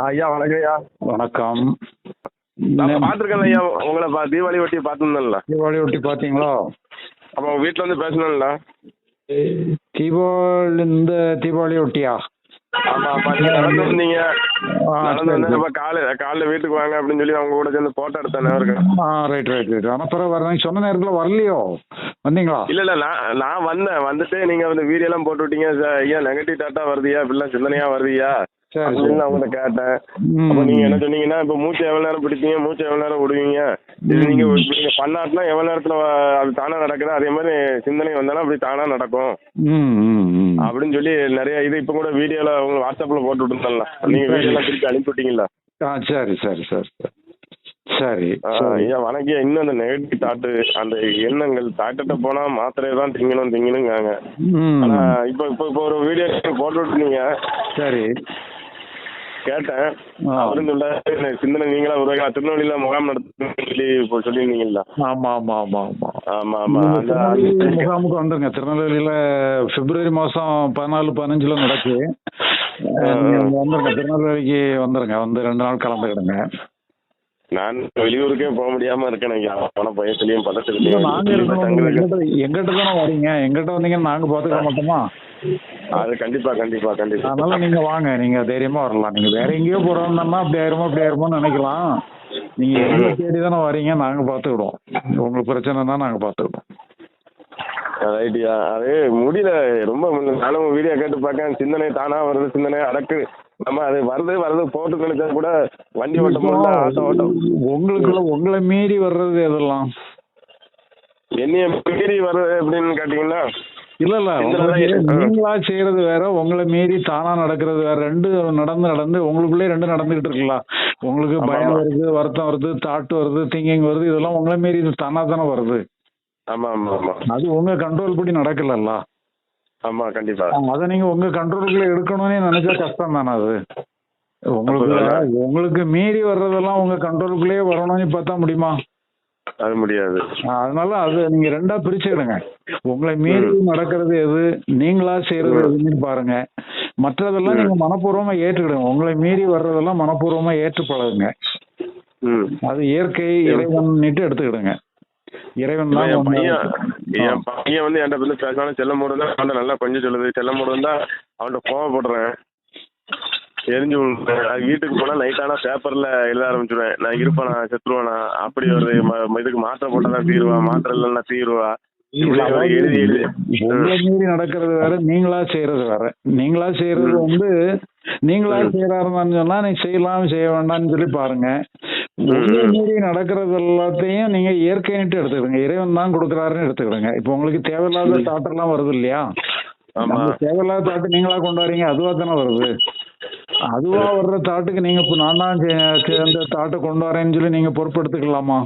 ஐயா வணக்கம் ஐயா. வணக்கம். நான் பார்த்துருக்கேன் ஐயா உங்களை தீபாவளி ஒட்டி பார்த்துருந்தேன்ல தீபாவளி ஒட்டி பார்த்தீங்களா? அப்போ வீட்டில் வந்து பேசணும்ல. தீபாவளி இந்த தீபாவளி ஒட்டியா? நீங்கள் நடந்து வந்தீங்க நடந்து வந்து காலையில் காலையில் வீட்டுக்கு வாங்க அப்படின்னு சொல்லி அவங்க கூட சேர்ந்து ஃபோட்டோ எடுத்தேன் ரைட் ரைட் ரைட் ஆனால் பிறகு வர நீங்க சொன்ன நேரத்தில் வரலையோ? வந்தீங்களா? இல்லை இல்லை நான் நான் வந்தேன். வந்துட்டு நீங்கள் வந்து வீடியோலாம் போட்டு விட்டீங்க ஐயா நெகட்டிவ் டாட்டா வருதுயா இப்படிலாம் சிந்தனையாக வருதுயா அப்படின்னு அவங்கள்ட்ட கேட்டேன். அப்போ நீங்கள் என்ன சொன்னீங்கன்னா இப்போ மூச்சு எவ்வளோ நேரம் பிடிப்பீங்க? மூச்சு எவ்வளோ நேரம் விடுவீங்க இது நீங்கள் நீங்கள் பண்ணாட்டினா நேரத்தில் அது தானாக நடக்குது? அதே மாதிரி சிந்தனை வந்தாலும் அப்படி தானாக நடக்கும். அப்படின்னு சொல்லி நிறைய இது இப்போ கூட வீடியோல உங்க வாட்ஸ்அப்ல போட்டு விட்டுருந்தேன்ல. நீங்க வீடியோலாம் திருப்பி அனுப்பி விட்டீங்களா ஆ சரி சரி சரி. சரி ஐயா வணக்கம் இன்னும் அந்த நெகட்டிவ் தாட்டு அந்த எண்ணங்கள் டாக்டர்கிட்ட போனா மாத்திரையை தான் திங்கணும் திங்கணுங்காங்க ஆனா இப்போ இப்போ இப்போ ஒரு வீடியோ போட்டு விட்டுனீங்க சரி. கேட்டேன். அவரும் சொல்ல சிந்தனை நீங்களா உருவாக்கலாம் திருநெல்வேலியில முகாம் இப்போ சொல்லியிருந்தீங்களா? ஆமா ஆமா ஆமா ஆமா. ஆமா முகாமுக்கு வந்துருங்க. திருநெல்வேலியில பிப்ரவரி மாசம் பதினாலு பதினஞ்சுல நடக்கு. வந்துருங்க. திருநெல்வேலிக்கு வந்துருங்க. வந்து ரெண்டு நாள் கலந்துக்கிடுங்க. நான் வெளியூருக்கே போக முடியாம இருக்கேன். பண பயத்துலயும் பதட்டத்துலயும் எங்கிட்ட தானே வரீங்க. எங்கிட்ட வந்தீங்கன்னா நாங்க பாத்துக்க மாட்டோமா? அது கண்டிப்பா கண்டிப்பா கண்டிப்பா. அதனால நீங்க வாங்க. நீங்க தைரியமா வரலாம். நீங்க வேற எங்கேயோ போறோம்னா அப்படி ஆயிருமோ அப்படி ஆயிருமோன்னு நினைக்கலாம். நீங்க எங்களை தேடி தானே வரீங்க நாங்க பாத்துக்கிடுவோம் உங்களுக்கு பிரச்சனைனா நாங்க பாத்துக்கிடுவோம் ரைட்டியா அது முடியல. ரொம்ப நானும் வீடியோ கேட்டு பார்க்கேன் சிந்தனை தானா வருது. சிந்தனை அடக்கு நம்ம அது வருது வருது போட்டு நினைச்சா கூட வண்டி ஓட்ட முடியல ஆட்டோ ஓட்டம். உங்களுக்குள்ள உங்களை மீறி வர்றது எதெல்லாம்? என்னைய மீறி வருது அப்படின்னு கேட்டீங்கன்னா இல்ல இல்ல நீங்களா செய்யறது வேற உங்களை மீறி தானா நடக்கிறது வேற ரெண்டு நடந்து நடந்து உங்களுக்குள்ளே ரெண்டு நடந்துகிட்டு இருக்கலாம் உங்களுக்கு பயம். வருது வருத்தம் வருது தாட் வருது திங்கிங் வருது இதெல்லாம் உங்களை மீறி இது தானா தானே வருது. ஆமா ஆமா ஆமா. அது உங்க கண்ட்ரோல் படி நடக்கலல்ல. ஆமா கண்டிப்பா. அதை நீங்க உங்க கண்ட்ரோலுக்குள்ள எடுக்கணும்னு நினைச்சா கஷ்டம் தானே அது? உங்களுக்கு. உங்களுக்கு மீறி வர்றதெல்லாம் உங்க கண்ட்ரோலுக்குள்ளேயே வரணும்னு பார்த்தா முடியுமா? அது முடியாது. அதனால அது நீங்க ரெண்டா பிரிச்சுக்கிடுங்க. உங்களை மீறி நடக்கிறது எது நீங்களா செய்யறது எதுன்னு பாருங்க. மற்றதெல்லாம் நீங்க மனப்பூர்வமா ஏற்றுக்கிடுங்க. உங்களை மீறி வர்றதெல்லாம் மனப்பூர்வமா ஏற்று பழகுங்க அது இயற்கை இறைவன்னுட்டு எடுத்துக்கிடுங்க. இறைவன் தான் என். பையன். என் பையன் வந்து என்கிட்ட வந்து பேசாலும் செல்லமோடு தான் அவன்கிட்ட நல்லா கொஞ்சம் சொல்லுது. செல்லமோடு இருந்தா அவன்கிட்ட கோவப்படுறேன். எரிஞ்சு விழுறேன் வீட்டுக்கு போனா நைட் ஆனா பேப்பர்ல எழுத ஆரம்பிச்சிடுவேன் நான் இருப்பேனா செத்துருவானா அப்படி ம- இதுக்கு மாத்திரை போட்டா தான் தீருவா மாத்திரை இல்லைன்னா தீருவா. மீறி நடக்கிறது வேற நீங்களா செய்யறது வேற. நீங்களா செய்யறது வந்து நீங்களா செய்யறாருன்னு சொன்னா நீ செய்யலாம் செய்ய வேண்டாம்னு சொல்லி பாருங்க. மீறி நடக்கிறது எல்லாத்தையும் நீங்க இயற்கைன்ட்டு எடுத்துக்கிடுங்க இறைவன் தான் கொடுக்குறாருன்னு எடுத்துக்கிடுங்க இப்போ உங்களுக்கு தேவையில்லாத தாட்டெல்லாம் வருது இல்லையா? ஆமா. அந்த தேவையில்லாத தாட்டு நீங்களா கொண்டு வரீங்க அதுவா தானே வருது. அதுவா வர்ற தாட்டுக்கு நீங்க இப்போ நான் தான் சேர்ந்த தாட்டை கொண்டு வரேன்னு சொல்லி நீங்க பொறுப்பெடுத்துக்கலாமா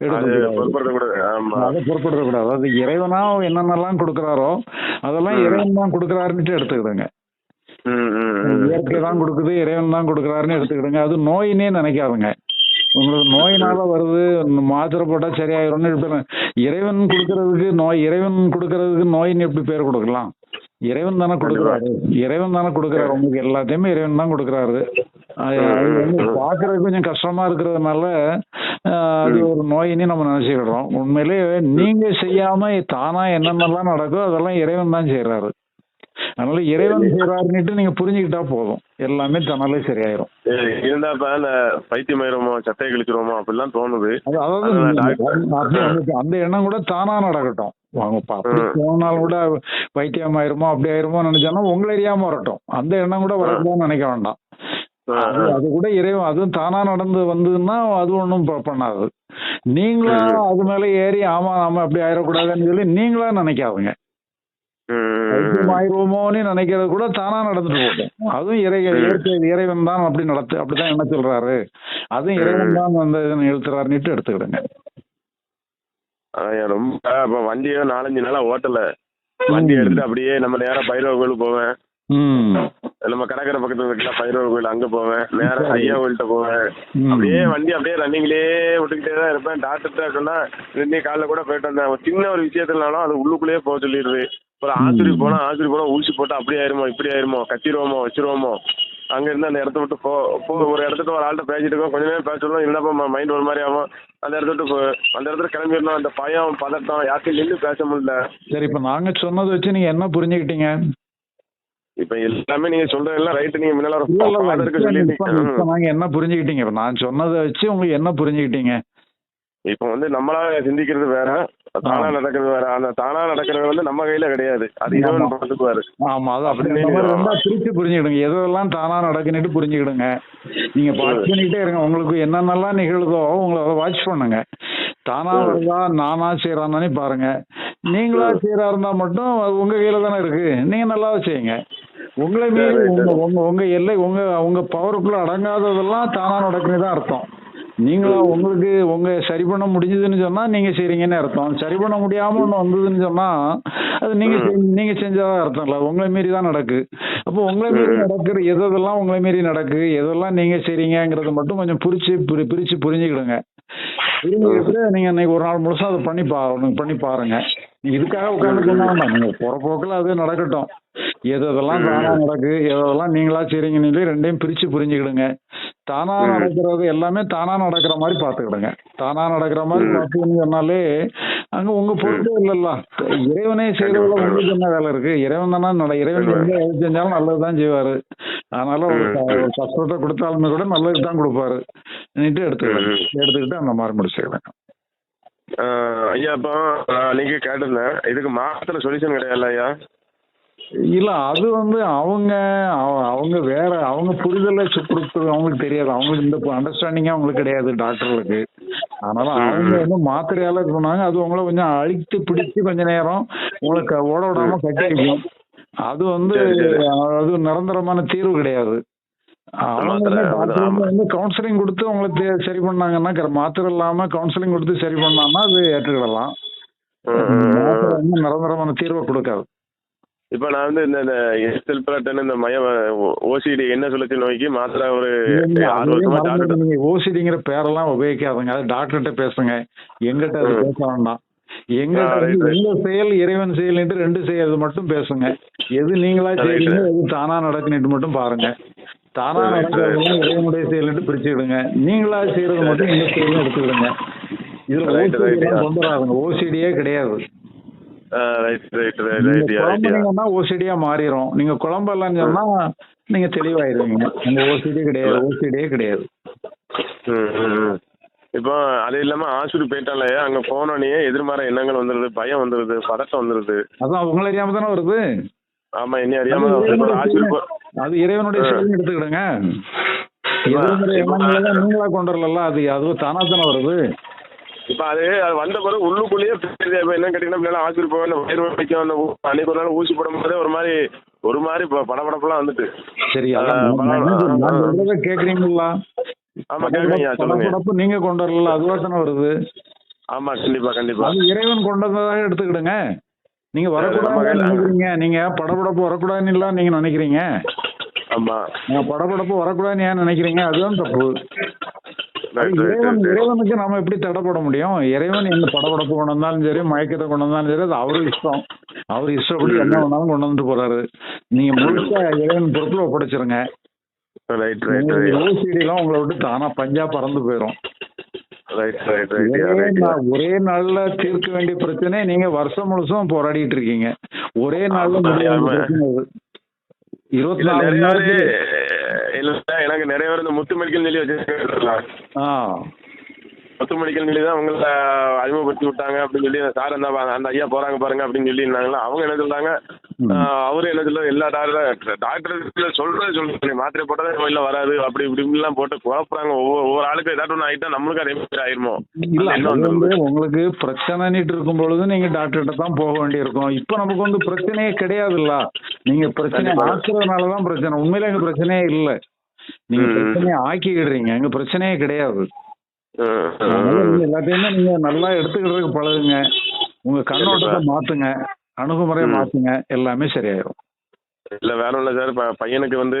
அது. பொறுப்படுத்த கூட ஆமா. அதை பொறுப்படுத்தக்கூடாது அது இறைவனா என்னென்னலாம் கொடுக்குறாரோ அதெல்லாம் இறைவன் தான் கொடுக்குறாருன்னுட்டு எடுத்துக்கிடுங்க. இயற்கை தான் கொடுக்குது இறைவன் தான் கொடுக்குறாருன்னு எடுத்துக்கிடுங்க அது நோயினே நினைக்காதுங்க. உங்களுக்கு நோயினால வருது மாத்திரை போட்டா சரியாயிரும்னு இப்ப இறைவன் கொடுக்கறதுக்கு நோய் இறைவன் கொடுக்கறதுக்கு நோயின்னு எப்படி பேர் கொடுக்கலாம்? இறைவன் தானே கொடுக்குறாரு. இறைவன் தானே கொடுக்குறாரு. உங்களுக்கு எல்லாத்தையுமே இறைவன் தான் கொடுக்குறாரு. பாக்குறதுக்கு கொஞ்சம் கஷ்டமா இருக்கிறதுனால ஆஹ், அது ஒரு நோயின்னு நம்ம நினைச்சுக்கிடுறோம். உண்மையிலே நீங்க செய்யாம தானா என்னென்னலாம் நடக்கோ அதெல்லாம் இறைவன் தான் செய்யறாரு அதனால இறைவன் செய்யறாருன்னுட்டு நீங்க புரிஞ்சுக்கிட்டா போதும். எல்லாமே தன்னாலே சரியாயிரும். சரி, இருந்தா அந்த பைத்தியமாயிருமோ சட்டையை கிழிச்சிருவோமோ அப்படிலாம் தோணுது. அது அதாவது அந்த- எண்ணம் கூட தானா நடக்கட்டும். வாங்க இப்ப அப்படி போனாலும் கூட வைத்தியம் ஆயிருமோ அப்படி ஆயிருமோ நினைச்சாலும் உங்களை அறியாம வரட்டும். அந்த எண்ணம் கூட வரக்கூடாதுன்னு நினைக்க வேண்டாம். அது கூட இறைவன் அதுவும் தானா நடந்து வந்ததுன்னா அது ஒன்றும் பண்ணாது. நீங்களா அது மேல ஏறி ஆமா ஆமா அப்படி ஆயிடக்கூடாதுன்னு சொல்லி நீங்களா நினைக்காதுங்க. ஆயிருவோமோன்னு நினைக்கிறது கூட தானா நடந்துட்டு போகும். அதுவும் இறை இயற்கை இறைவன் தான் அப்படி நடத்து அப்படிதான் என்ன சொல்றாரு? அதுவும் இறைவன் தான் அந்த இதை நிறுத்துறாருன்னுட்டு எடுத்துக்கிடுங்க. ரொம்ப அப்ப வண்டியே நாலஞ்சு நாளா ஓட்டல. வண்டி எடுத்துட்டு அப்படியே நம்ம நேரா பைரவ கோயிலுக்கு போவேன். நம்ம கடற்கரை பக்கத்துல இருக்கல பைரவ கோயில் அங்க போவேன். நேரா ஐயா கோயில்கிட்ட போவேன். அப்படியே வண்டி அப்படியே ரன்னிங்லயே விட்டுக்கிட்டே தான் இருப்பேன். டாக்டர்கிட்ட சொன்னா இன்னைக்கு காலைல கூட போயிட்டு வந்தேன். ஒரு சின்ன ஒரு விஷயத்துலனாலும் அது உள்ளுக்குள்ளேயே போக சொல்லிடுது. ஒரு ஆஸ்பத்திரி போனா ஆஸ்பத்திரி போனா ஊசி போட்டா அப்படி ஆயிருமோ இப்படி ஆயிருமோ கத்திடுவோமோ வச்சிருவோமோ? அங்க இருந்து அந்த இடத்த விட்டு போ போ ஒரு இடத்துக்கு ஒரு ஆள்கிட்ட பேசிட்டு இருக்கோம். கொஞ்ச நேரம் பேசணும் இல்லப்பா மைண்ட் ஒரு மாதிரி ஆகும். அந்த இடத்த விட்டு அந்த இடத்துல கிளம்பிடணும். அந்த பயம் பதட்டம் யார்கிட்டயும் நின்று பேச முடியல. சரி இப்ப நாங்க சொன்னதை வச்சு நீங்க என்ன புரிஞ்சுக்கிட்டீங்க? இப்ப எல்லாமே நீங்க சொல்றது எல்லாம் ரைட்டு நீங்க முன்னால நாங்க என்ன புரிஞ்சுக்கிட்டீங்க? நான் சொன்னதை வச்சு உங்களுக்கு என்ன புரிஞ்சுக்கிட்டீங்க? இப்போ வந்து நம்மளா சிந்திக்கிறது வேற. தானா நடக்கிறது வேற. அந்த தானா நடக்கிறது வந்து நம்ம கையில கிடையாது. அது. இறைவன் பார்த்துக்குவாரு. ஆமா அது அப்படி பிரிச்சு புரிஞ்சுக்கிடுங்க. எதெல்லாம் தானா நடக்குன்னுட்டு புரிஞ்சுக்கிடுங்க. நீங்க வாட்ச் பண்ணிக்கிட்டே இருங்க. உங்களுக்கு என்னென்னலாம் நிகழுதோ உங்களை அதை வாட்ச் பண்ணுங்க. தானா. வருதா நானா செய்யறானே பாருங்க. நீங்களா. செய்யறா இருந்தா மட்டும் உங்க கையில தானே இருக்கு. நீங்க நல்லா செய்யுங்க. உங்களை மீறி. உங்க உங்க எல்லை உங்க உங்க பவருக்குள்ள அடங்காததெல்லாம் தானா நடக்குன்னு தான் அர்த்தம். நீங்களா உங்களுக்கு உங்க சரி பண்ண முடிஞ்சதுன்னு சொன்னா நீங்க செய்றீங்கன்னு அர்த்தம். சரி பண்ண முடியாம ஒண்ணு வந்ததுன்னு சொன்னா அது நீங்க நீங்க செஞ்சதா அர்த்தம் இல்ல. உங்களை மீறி தான் நடக்கு. அப்போ உங்களை மீறி. நடக்கிற எதெல்லாம் உங்களை மீறி நடக்கு எதெல்லாம் நீங்க செய்றீங்கங்கறத மட்டும் கொஞ்சம் பிரிச்சு பிரி- பிரிச்சு புரிஞ்சுக்கிடுங்க. நீங்க இன்னைக்கு ஒரு நாள் முழுசா அதை பண்ணி பா பண்ணி பாருங்க. இதுக்காக உட்காந்து வேண்டாம் நீங்க போற போக்குல அது நடக்கட்டும். எது எதெல்லாம். தானா நடக்கு எதெல்லாம் நீங்களா செய்றீங்கன்னு ரெண்டையும் பிரிச்சு புரிஞ்சுக்கிடுங்க. தானா. நடக்கிறது எல்லாமே தானா நடக்கிற மாதிரி பாத்துக்கிடுங்க தானா நடக்கிற மாதிரி ம். பாத்துக்கின்னு சொன்னாலே அங்க உங்க பொறுப்பே இல்லல்ல. இறைவனே செய்யறதுல உங்களுக்கு என்ன வேலை இருக்கு? இறைவன் தானே நட இறைவன். எந்த எது செஞ்சாலும் நல்லதுதான் செய்வாரு. அதனால ஒரு கஷ்டத்தை கொடுத்தாலுமே கூட நல்லது தான் கொடுப்பாரு. ம். எடுத்துக்கிட்டு அந்த மாதிரி முடிச்சுக்கிடுங்க. ஆஹ் ஐயா இப்போ நீங்க கேட்டிருந்தேன். இதுக்கு மாத்திர சொல்யூஷன் கிடையாது ஐயா? இல்ல அது வந்து அவங்க அவ- அவங்க வேற அவங்க புரிதலை சு- கொடுத்தது அவங்களுக்கு தெரியாது. அவங்களுக்கு இந்த அண்டர்ஸ்டாண்டிங்கே அவங்களுக்கு கிடையாது டாக்டர்களுக்கு. அதனால அவங்க வந்து மாத்திரையால இது பண்ணாங்க. அது உங்களை கொஞ்சம் அழித்து பிடிச்சு கொஞ்ச நேரம் உங்களுக்கு ஓட விடாம கட்டி வைக்கும். அது வந்து. அது நிரந்தரமான தீர்வு கிடையாது. வந்து கவுன்சிலிங் கொடுத்து உங்களை தே- சரி பண்ணாங்கன்னா மாத்திரை இல்லாம கவுன்சிலிங் கொடுத்து சரி பண்ணாங்கன்னா அது ஏற்றுக்கிடலாம். நிரந்தரமான தீர்வை கொடுக்காது. இப்போ நான் வந்து இந்த இந்த எஸ்எல் பிளாட்டன் இந்த மய ஓசிடி என்ன சொல்லுச்சு நோய்க்கு மாத்திரை ஒரு ஓசிடிங்கிற பேரெல்லாம் உபயோகிக்காதுங்க. அது டாக்டர்கிட்ட பேசுங்க. எங்கிட்ட அது. பேச வேண்டாம். எங்கிட்ட. எங்க செயல் இறைவன் செயல்ன்ட்டு ரெண்டு செயல் மட்டும் பேசுங்க. எது நீங்களா. செய்றீங்க எது தானா நடக்குன்னுட்டு மட்டும் பாருங்க. தானா நடக்கிறதெல்லாம் இறைவனுடைய செயல்ன்ட்டு பிரிச்சுக்கிடுங்க. நீங்களா செய்யறது மட்டும் எங்க செயல்னு எடுத்துக்கிடுங்க. இதுல ஓசிடியே கிடையாது. ரைட் ரைட் நீங்க ரைட் ரைட் ஓசிடியா மாறிடும் நீங்க குழம்பெல்லாம் சொன்னா நீங்க தெளிவாயிருவீங்க. உங்க ஓசிடி கிடையாது. ஓசிடியே கிடையாது. இப்போ அது இல்லாம ஆஸ்பத்திரி போயிட்டாலே அங்க போனோடனே எதிர்மாற எண்ணங்கள் வந்துருது பயம் வந்துருது பதட்டம் வந்துருது. அதான் உங்களை அறியாம தானே வருது? ஆமா என்ன அறியாம அது இறைவனுடைய செயல். எடுத்துக்கிடுங்க. எதிர்மறை எண்ணங்களை நீங்களா கொண்டு வரல அது அது தானா தானே வருது. இப்ப அது அது வந்த பிறகு உள்ளுக்குள்ளேயே இப்ப என்ன கேட்டீங்கன்னா போக அந்த வயிறு வலிக்கும். அந்த அன்னைக்கு ஒரு நாள் ஊசி போடும் போதே ஒரு மாதிரி ஒரு மாதிரி படபடப்பெல்லாம் வந்துட்டு. சரி அதான் கேக்குறீங்களா? ஆமா கேக்குறீங்க சொல்லுங்க. நீங்க கொண்டு வரல அதுவா தானே வருது. ஆமா கண்டிப்பா கண்டிப்பா. அது இறைவன் கொண்டு வந்ததாக எடுத்துக்கிடுங்க. நீங்க வரக்கூடாதுன்னு நினைக்கிறீங்க. நீங்க படபடப்பு வரக்கூடாதுன்னு இல்ல நீங்க நினைக்கிறீங்க. ஆமா. நீங்க படபடப்பு வரக்கூடாதுன்னு ஏன் நினைக்கிறீங்க? அதுதான் தப்பு. இறைவன் இறைவனுக்கு நம்ம எப்படி தடைப்பட முடியும்? இறைவன் என்ன படபடப்பு கொண்டு வந்தாலும் சரி மயக்கத்தை கொண்டு வந்தாலும் சரி அது அவரு இஷ்டம். அவர் இஷ்டப்படி என்ன வேணாலும் கொண்டு வந்துட்டு போறாரு. நீங்க முழுசா இறைவன் பொறுப்புல ஒப்படைச்சிருங்க. ஓசிடி எல்லாம் உங்களை விட்டு தானா பஞ்சா பறந்து போயிடும் ரைட் ரைட் ரைட் ஒரே நாள்ல தீர்க்க வேண்டிய பிரச்சனை நீங்க வருஷம் முழுசும் போராடிட்டு இருக்கீங்க. ஒரே நாள்ல ஆமா, முடிய வேண்டிய ஆமா. பிரச்சனை அது. இருபத்தி நாலு மணி நிறைய பேரு நேரத்துக்கு இல்ல எனக்கு நிறைய பேர் இந்த முத்து மெடிக்கல் சொல்லி வச்சிருக்காங்க ஆ. முத்து மெடிக்கல் சொல்லி தான் உங்களை அறிமுகப்படுத்தி விட்டாங்க அப்படின்னு சொல்லி சார் அந்த அந்த ஐயா போறாங்க பாருங்க அப்படின்னு சொல்லி இருந்தாங்களா அவங்க என்ன சொல்றாங்க? அவரு என்ன சொல்ல எல்லா டாக்டர் டாக்டர் சொல்றது சொல்லுங்க மாத்திரை போட்டதா இல்ல வராது. அப்படி இப்படிலாம் போட்டு குழப்புறாங்க. ஒவ்வொரு ஒவ்வொரு ஆளுக்கு ஏதாட்டும் ஒன்று ஆயிட்டா நம்மளுக்கு அதே மாதிரி ஆயிருமோ? இல்ல. உங்களுக்கு பிரச்சனைன்னுட்டு இருக்கும் பொழுது நீங்க டாக்டர்கிட்ட தான் போக வேண்டியிருக்கும். இப்ப நமக்கு வந்து பிரச்சனையே கிடையாதுல்ல. நீங்க பிரச்சனை. ஆக்குறதுனாலதான் பிரச்சனை. உண்மையில எங்க பிரச்சனையே இல்ல. நீங்க. பிரச்சனையை ஆக்கிக்கிடுறீங்க. எங்க பிரச்சனையே கிடையாது. எல்லாத்தையுமே நீங்க நல்லா எடுத்துக்கிறதுக்கு பழகுங்க. உங்க கண்ணோட்டத்தை. மாத்துங்க. அணுகுமுறையை. மாத்துங்க. எல்லாமே சரியாயிரும். இல்ல வேற இல்ல சார். இப்ப பையனுக்கு வந்து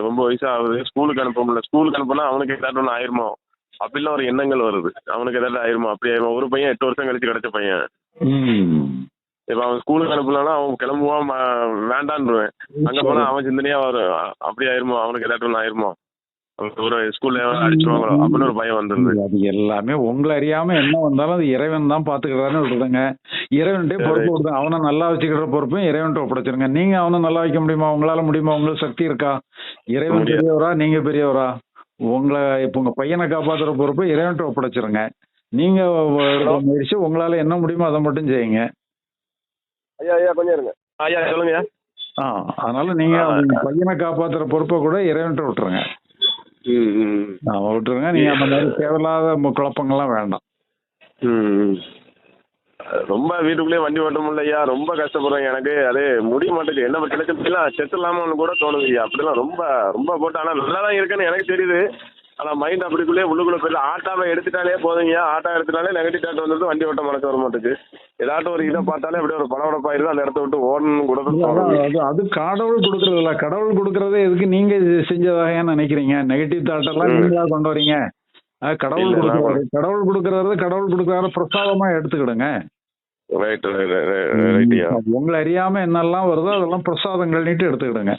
ரொம்ப வயசு ஆகுது ஸ்கூலுக்கு அனுப்ப முடியல ஸ்கூலுக்கு அனுப்புனா அவனுக்கு ஏதாட்டும் ஒன்று ஆயிருமோ? அப்படிலாம் ஒரு எண்ணங்கள் வருது. அவனுக்கு ஏதாட்டும் ஆயிருமோ? அப்படி ஆயிருமோ? ஒரு பையன் எட்டு வருஷம் கழிச்சு கிடைச்ச பையன். இப்போ அவன் ஸ்கூலுக்கு அனுப்பலன்னா அவன் கிளம்புவான் ம- வேண்டான்றுவேன். அங்கே போனால் அவன் சிந்தனையா வரும் அப்படி ஆயிருமோ? அவனுக்கு ஏதாட்டும் ஆயிருமோ? ஒரு ஸ்கூல்ல அடிச்சிருவாங்களோ? அப்படின்னு ஒரு பயம் வந்துருது. அது எல்லாமே உங்களை அறியாம என்ன வந்தாலும் அது இறைவன் தான் பாத்துக்கிறான்னு விட்டுருங்க இறைவன்கிட்டே பொறுப்பு கொடுங்க அவனை நல்லா வச்சுக்கிற பொறுப்பையும் இறைவன்கிட்ட ஒப்படைச்சிருங்க. நீங்க அவனை நல்லா வைக்க முடியுமா? உங்களால முடியுமா? உங்களுக்கு சக்தி இருக்கா? இறைவன். பெரியவரா? நீங்க பெரியவரா? உங்களை இப்ப உங்க பையனை காப்பாத்துற பொறுப்பை இறைவன்கிட்ட ஒப்படைச்சிருங்க. நீங்க முயற்சி உங்களால என்ன முடியுமோ அதை மட்டும் செய்யுங்க. ஐயா ஐயா கொஞ்சம் இருங்க. ஐயா சொல்லுங்க ஆ அதனால நீங்க பையனை காப்பாத்துற பொறுப்பை கூட இறைவன்கிட்ட விட்டுருங்க. ம் ம். ஆ, விட்டுருங்க. நீங்க அந்த மாதிரி தேவையில்லாத குழப்பங்கள்லாம் வேண்டாம். ம். ரொம்ப வீட்டுக்குள்ளேயே வண்டி ஓட்ட முடியல ஐயா. ரொம்ப கஷ்டப்படுறேன் எனக்கு. அது முடிய மாட்டேங்குது என்ன சிலலாம் செத்துலாமான்னு கூட தோணுது ஐயா. அப்படிலாம் ரொம்ப ரொம்ப போட்டு. ஆனால் நல்லா தான் இருக்குன்னு எனக்கு தெரியுது. ஆனால் மைண்ட் அப்படிக்குள்ளேயே உள்ளுக்குள்ளே போயிட்டு ஆட்டாவை எடுத்துட்டாலே போதுங்கய்யா ஆட்டா எடுத்துட்டாலே நெகட்டிவ் தாட் வந்துட்டு வண்டி ஓட்ட மனசு வர மாட்டேங்குது. ஏதாட்டும் ஒரு இதை பார்த்தாலே அப்படியே ஒரு படபடப்பாயிருது அந்த இடத்த விட்டு ஓடணும் கூட அது கடவுள் கொடுக்கறது இல்ல கடவுள் கொடுக்கறதே எதுக்கு நீங்க செஞ்சதாக நினைக்கிறீங்க? நெகட்டிவ் தாட் எல்லாம். நீங்களா கொண்டு வரீங்க? கடவுள் கொடுக்கறது கடவுள் கொடுக்கறது கடவுள் கொடுக்கறத பிரசாதமா எடுத்துக்கிடுங்க. உங்களை அறியாம என்னெல்லாம் வருதோ அதெல்லாம் பிரசாதங்கள் நீட்டு எடுத்துக்கிடுங்க.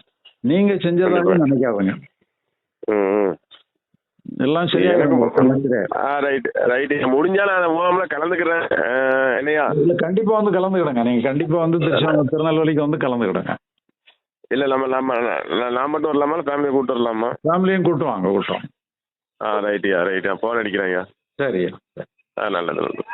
நீங்க செஞ்சதாக நினைக்காதுங்க. எல்லாம் சரியா ரைட் ரைட் முடிஞ்சா நான் மூலம்ல கலந்துக்கிறேன். இல்ல கண்டிப்பா வந்து கலந்துக்கிடுங்க. நீங்க கண்டிப்பா வந்து திருச்செந்தூர் திருநெல்வேலிக்கு வந்து கலந்துக்கிடுங்க. இல்ல நம்ம நம்ம நான் மட்டும் வரலாமா ஃபேமிலியை கூப்பிட்டு வரலாமா? ஃபேமிலியும் கூட்டு வாங்க கூட்டம் ஆ ரைட்யா ரைட்யா ஃபோன் அடிக்கிறேன்யா சரி. ஆ நல்லது நல்லது.